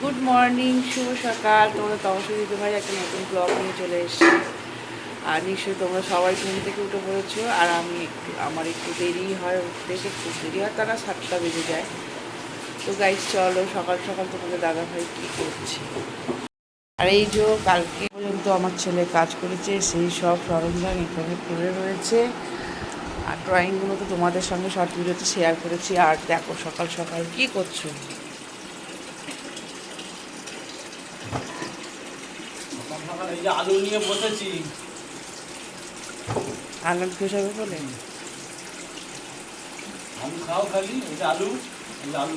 Good morning শুভ সকাল। তোমরা তমসী ভাই একটা নতুন ব্লগ নিয়ে চলে এসেছি। আর নিশ্চয়ই তোমরা সবাই ঘুম থেকে উঠে পড়েছো। আর আমি একটু, আমার একটু দেরি হয় উঠতে, একটু দেরি হয়, তারা সাতটা বেজে যায়। তো গাইজ চলো, সকাল সকাল তোমাদের দাদা ভাই কী করছে? আর এই যে কালকে পর্যন্ত আমার ছেলে কাজ করেছে, সেই সব সরঞ্জাম এখানে পড়ে রয়েছে। আর ড্রয়িংগুলো তো তোমাদের সঙ্গে শর্ট ভিডিওতে শেয়ার করেছি। আর দেখো সকাল সকাল কী করছ সকাল সকাল এই যে আলু নিয়ে বসেছি। আনন্দ হিসাবে বলে? আলু খাও খালি যে আলু আলু।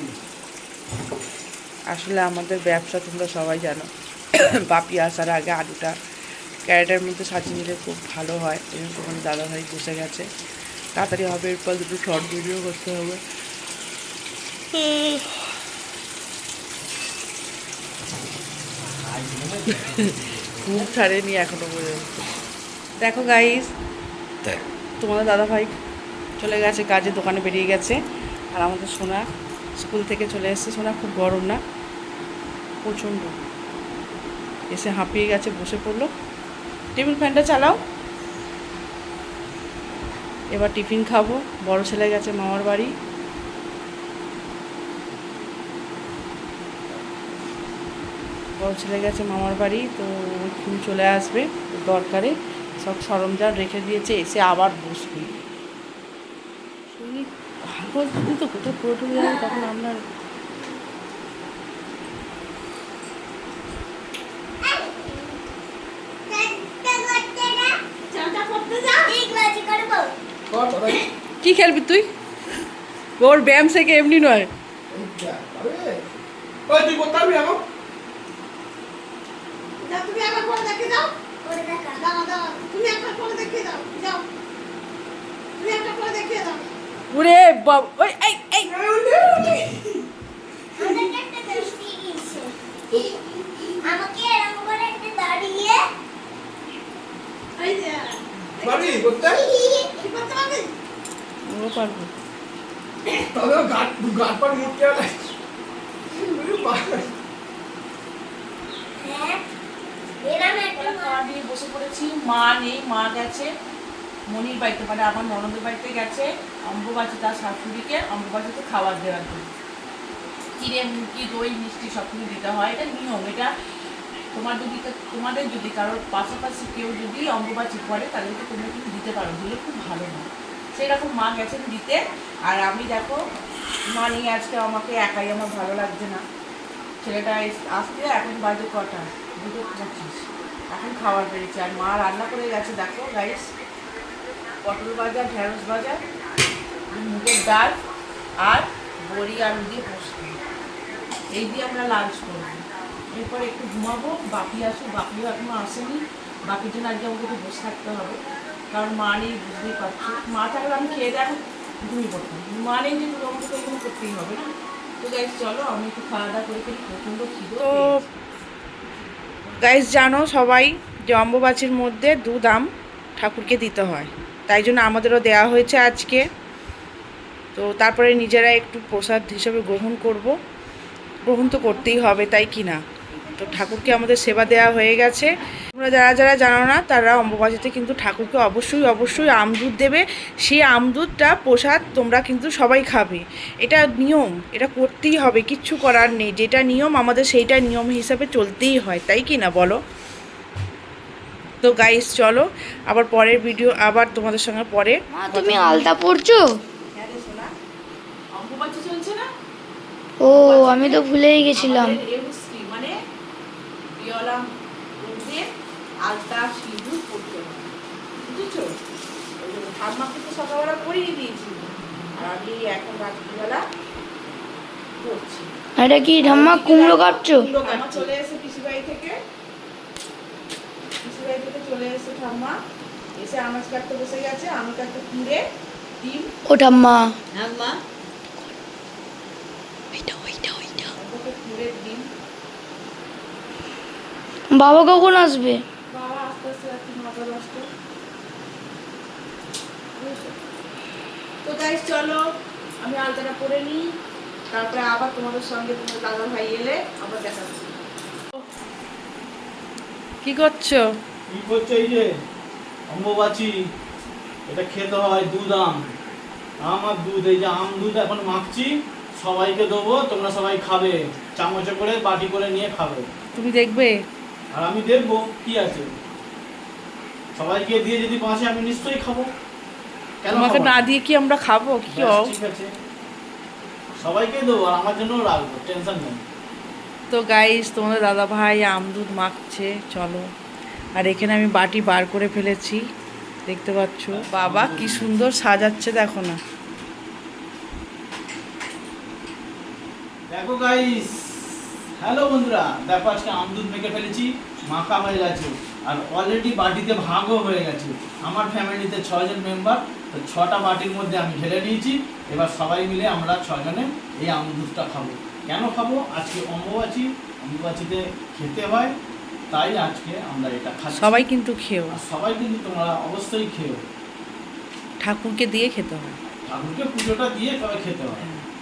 আসলে আমাদের ব্যবসা তোমরা সবাই জানো। বাপি আসার আগে আলুটা ক্যারেটের মধ্যে সাজিয়ে নিলে খুব ভালো হয়। এবং তোমার দাদাভাই বসে গেছে। তাড়াতাড়ি হবে এরপর দুটো শর্ট ভিডিও করতে হবে। ঘুম ছাড়েনি এখনও পর্যন্ত। দেখো গাইস তোমাদের দাদাভাই চলে গেছে কাজে দোকানে বেরিয়ে গেছে আর আমাদের সোনা স্কুল থেকে চলে এসেছে। সোনা খুব গরম না? প্রচণ্ড। এসে হাঁপিয়ে গেছে বসে পড়ল। টেবিল ফ্যানটা চালাও। এবার টিফিন খাব। বড় ছেলে গেছে মামার বাড়ি। বড় ছেলে গেছে মামার বাড়ি তো এখন চলে আসবে দরকারে। সব সরঞ্জাম রেখে দিয়েছে এসে আবার বসবে। ভালো তো কোথাও পুরোটুকু যাবে তখন আপনার? কি খেলবি তুই? ওর ব্যায়াম থেকে এমনি নয়। ওই তুই করতে পারবি এখন তুমি একবার করে দেখে দাও। দাও দাও তুমি একবার করে দেখিয়ে দাও। যাও। তুমি একটা করে দেখিয়ে দাও। ওরে বাব ওই এই এই। আমাকে এরকম করে একটু দাঁড়িয়ে। এই যে পারবি? করতে কি করতে পারবি? ও পারব। তবে গাট গাট পার মুটকে আলাই হ্যাঁ এরম খাওয়া দিয়ে বসে পড়েছি। মা নেই, মা গেছে। মনির বাড়িতে মানে আমার ননদের বাড়িতে গেছে। অম্বুবাচি তার শাশুড়িকে অম্বুবাচিতে খাবার দেওয়ার জন্য। কিরে মুরগি দই, মিষ্টি সব কিছু দিতে হয়। এটা নিয়ম, এটা তোমার যদি, তোমাদের যদি কারোর পাশাপাশি কেউ যদি অম্বুবাচি করে, তাদেরকে তোমরা কিন্তু দিতে পারো। দিলে খুব ভালো হয়। সেরকম মা গেছেন দিতে। আর আমি দেখো, মা নিয়ে আজকে আমাকে একাই আমার ভালো লাগছে না। ছেলেটা আসতে এখন বাজে কটা? দুটো পঁচিশ। এখন খাবার বেড়েছে আর মা রান্না করে গেছে দেখো গাইস পটল ভাজা ঢেঁড়স ভাজা মুগের ডাল আর বড়ি আলু দিয়ে পোস্ত। এই দিয়ে আমরা লাঞ্চ করব। এরপর একটু ঘুমাবো বাকি আসুক বাকিও এখনও আসেনি। বাকির জন্য আজকে আমাকে একটু বসে থাকতে হবে। কারণ মা নেই বুঝতেই পারছ। মা থাকলে আমি খেয়ে দেয় ঘুমিয়ে পড়তাম। মা নেই যে আমাকে তো এখানে করতেই হবে না। তো গাইস চলো আমি একটু খাওয়া দাওয়া করে ফেলি। প্রচণ্ড খিদে তো গাইস জানো সবাই, যে অম্বুবাচীর মধ্যে দু দাম ঠাকুরকে দিতে হয়। তাই জন্য আমাদেরও দেওয়া হয়েছে আজকে। তো তারপরে নিজেরা একটু প্রসাদ হিসেবে গ্রহণ করব। গ্রহণ তো করতেই হবে, তাই কি না তো ঠাকুরকে আমাদের সেবা দেওয়া হয়ে গেছে। তোমরা যারা যারা জানো না তারা অম্বুবাচিতে কিন্তু ঠাকুরকে অবশ্যই অবশ্যই আমদুধ দেবে। সেই আমদুধটা প্রসাদ তোমরা কিন্তু সবাই খাবে। এটা নিয়ম এটা করতেই হবে কিচ্ছু করার নেই। যেটা নিয়ম আমাদের সেইটা নিয়ম হিসাবে চলতেই হয় তাই কি না বলো? তো গাইস চলো আবার পরের ভিডিও আবার তোমাদের সঙ্গে পরে তুমি আলতা পড়ছো না? ও আমি তো ভুলেই গেছিলাম। মানে আলতা সিঁদুর পড়তে হয় বুঝেছ? ওই জন্য ঠাম্মাকে তো সকালবেলা পরিয়ে দিয়েছি। আর আমি এখন রাত্রিবেলা পড়ছি এটা কি ঠাম্মা কুমড়ো কাটছো? কুমড়ো ঠাম্মা চলে এসে পিসি বাড়ি থেকে। পিসি বাড়ি থেকে চলে এসে ঠাম্মা এসে আনাজ কাটতে বসে গেছে। আমি কাটতে কুড়ে ডিম ও ঠাম্মা। ডিম। বাবা কখন আসবে? বুঝেছ? তো চলো আমি আলতাটা পরে নিই তারপরে আবার তোমাদের সঙ্গে তোমার দাদা ভাই এলে আবার দেখা কি করছ? কি করছে এই যে? অম্বুবাচি এটা খেতে হয় দুধ আম। আম আর দুধ এই যে আম দুধ এখন মাখছি সবাইকে দেবো তোমরা সবাই খাবে। চামচে করে বাটি করে নিয়ে খাবে। তুমি দেখবে? আর আমি দেখব কি আছে? সবাইকে দিয়ে যদি বাঁচে আমি নিশ্চয়ই খাব। কেন তোমাকে না? দিয়ে কি আমরা খাব? কি ঠিক আছে। সবাইকে দেবো আর আমার জন্য রাখব টেনশন নেই। তো গাইস তোমাদের দাদা ভাই আমদুধ মাখছে চলো। আর এখানে আমি বাটি বার করে ফেলেছি দেখতে পাচ্ছ? বাবা কি সুন্দর সাজাচ্ছে দেখো না। দেখো গাইস হ্যালো বন্ধুরা দেখো আজকে আমদুধ মেখে ফেলেছি মাখা হয়ে গেছে আর অলরেডি বাটিতে ভাগও হয়ে গেছে। আমার ফ্যামিলিতে ছজন মেম্বার তো ছটা বাটির মধ্যে আমি ঢেলে নিয়েছি। এবার সবাই মিলে আমরা ছজনে এই আমদুধটা খাব। কেন খাব? আজকে অম্বুবাচি অম্বুবাচিতে খেতে হয় তাই আজকে আমরা এটা খাচ্ছি। সবাই কিন্তু খেও। সবাই কিন্তু তোমরা অবশ্যই খেও। ঠাকুরকে দিয়ে খেতে হয়। ঠাকুরকে পুজোটা দিয়ে তবে খেতে হয়। চলো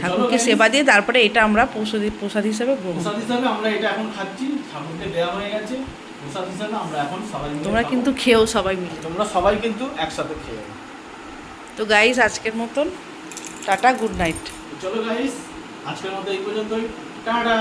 ঠাকুরকে সেবা দিয়ে তারপরে এটা আমরা প্রসাদ প্রসাদ হিসাবে গ্রহণ প্রসাদ হিসাবে আমরা এটা এখন খাচ্ছি ঠাকুরকে দেওয়া হয়ে গেছে। প্রসাদ হিসাবে আমরা এখন সবাই তোমরা কিন্তু খেয়েও সবাই মিলে। তোমরা সবাই কিন্তু একসাথে খেয়ে তো গাইস আজকের মতন টাটা গুড নাইট চলো গাইস আজকের মতো এই পর্যন্তই। টাটা!